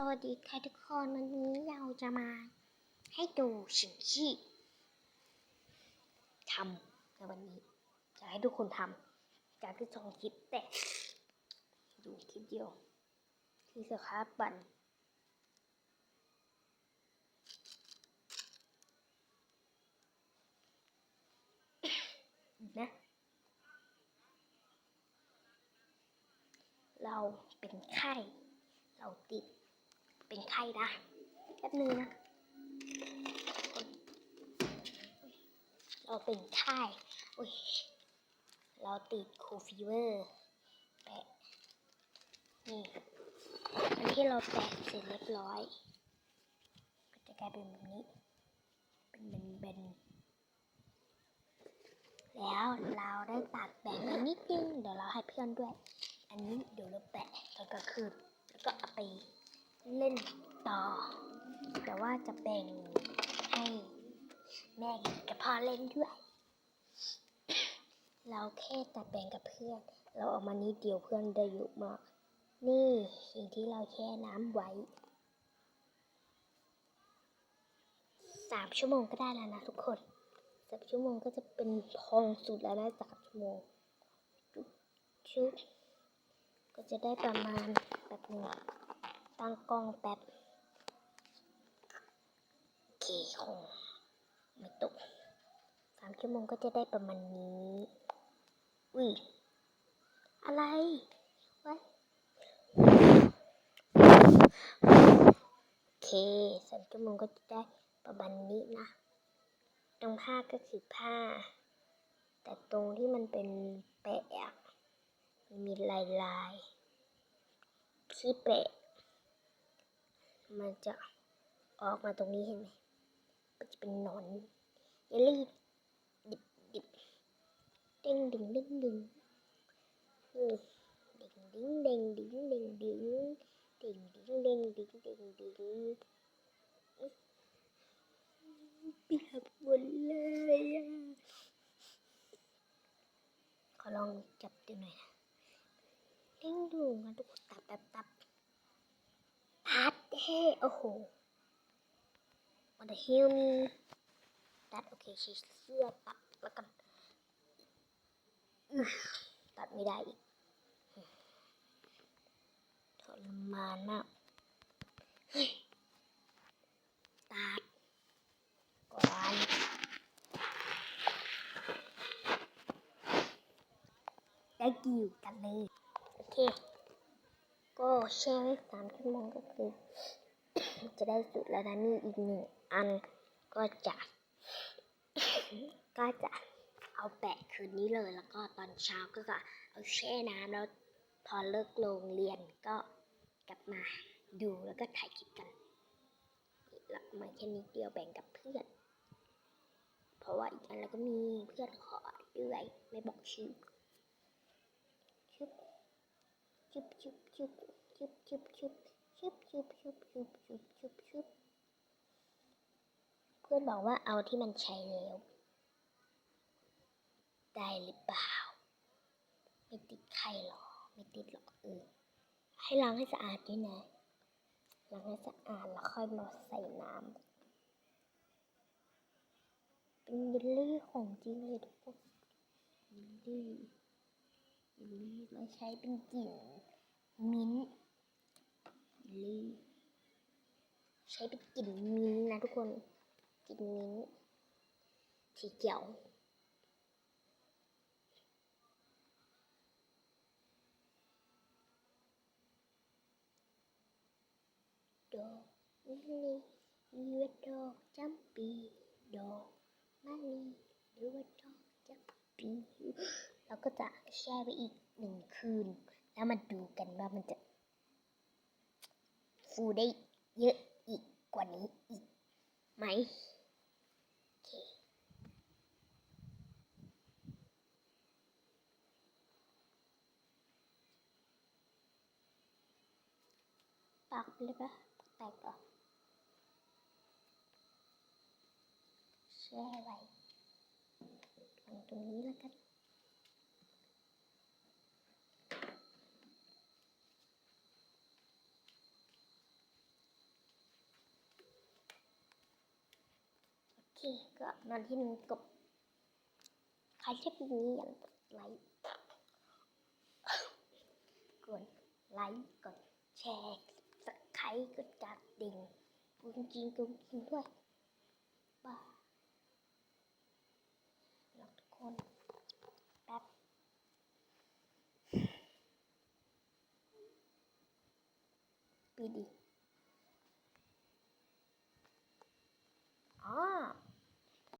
สวัสดีค่ะทุกคน วันนี้เราจะมาให้ดูสิ่งที่ทำในวันนี้จะให้ทุกคนทำจากที่สองคลิปแต่ดูคลิปเดียว ที่สครับบันนะเราเป็นไข้ เราติด เป็นไข้นะแป๊บนึงนะเราเป็นไข้อุ้ยเราติดโคฟีเวอร์แปะนี่อันที่เราแปะเสร็จเรียบร้อย ก็จะกลายเป็นแบบนี้ เป็นเบนๆแล้วเราได้ตัดแบ่งไปนิดนึง เดี๋ยวเราให้เพื่อนด้วย อันนี้เดี๋ยวเราแปะตอนกลางคืนแล้วก็เอาไป เล่นต่อ แต่ว่าจะแบ่งให้แม่กับพ่อเล่นด้วย เราแค่ตัดแบ่งกับเพื่อน เราเออกมานิดเดียวเพื่อนได้เยอะมากนี่สิ่งที่เราแช่น้ำไว้สามชั่วโมงก็ได้แล้วนะทุกคนสามชั่วโมงก็จะเป็นพองสุดแล้วนะสามชั่วโมงชุบก็จะได้ประมาณแบบนึง ตั้งกล้องแป๊บโอเคคงไม่ตกสามชั่วโมงก็จะได้ประมาณนี้อุ้ยอะไรวะโอเคสามชั่วโมงก็จะได้ประมาณนี้นะ ตรงผ้าก็คือผ้า แต่ตรงที่มันเป็นแปะมันมีลายลายที่แปะ มันจะออกมาตรงนี้เห็นไหมมันจะเป็นหนอนเยลลี่ดิบดิบเด้งดึงเด้งดึงเด้งดึงเด้งดึงเด้งดึงเด้งดึงเด้งดึงเด้งดึงปียกหมดเลยขอลองจับดูหน่อยนะเด้งดึงนะทุกตับตับตับ พัดเฮ้โอ้โห What the hell me ตัดโอเคชีเสื้อตัดแล้วกันอื้อตัดไม่ได้อีกทรมานมากตัดก่อนได้กิวกันเลย โอเค แช่ไว้สามชั่วโมงก็คือ จะได้สุดแล้วนะนี่อีกหนึ่งอันก็จะ ก็จะเอาแปะคืนนี้เลยแล้วก็ตอนเช้าก็จะเอาแช่น้ำแล้วพอเลิกโรงเรียนก็กลับมาดูแล้วก็ถ่ายคลิปกันแล้วมาแค่นี้เดียวแบ่งกับเพื่อน เพราะว่าอีกอันเราก็มีเพื่อนขอด้วยไม่บอกชื่อชึบชุบ ชุบชุบชุบชุบชุบชุบชุบชุบชุบชุบเพื่อนบอกว่าเอาที่มันใช้แล้ว ได้หรือเปล่า ไม่ติดไข่หรอ ไม่ติดหรอกเออให้ล้างให้สะอาดด้วยนะล้างให้สะอาดแล้วค่อยมาใส่น้ำเป็นเยลลี่ของจริงเลยทุกคนเยลลี่เยลลี่เราใช้เป็นกลิ่นมิ้นท์ ลีใช้เป็นกลิ่นมิ้นนะทุกคนกลิ่นมิ้นท์สีเขียวดอกมะลิเลือดดอกจำปีดอกมะลิเลือดดอกจำปีเราก็จะแช่ไว้อีกหนึ่งคืน แล้วมาดูกันว่ามันจะ ฟูได้เยอะอีกกว่านี้อีกไหมปักเลยปะแตกก่อแช่ไว้ตรงนี้แล้วกัน ก็นอนที่นึงกบใครชอบคลิปนี้อย่าลืมกดไลค์กดไลค์กดแชร์สักไครกดกระดิ่งกุ้งจริงกุ้งจริงด้วยบ้ายรักทุกคนแป๊บปีดี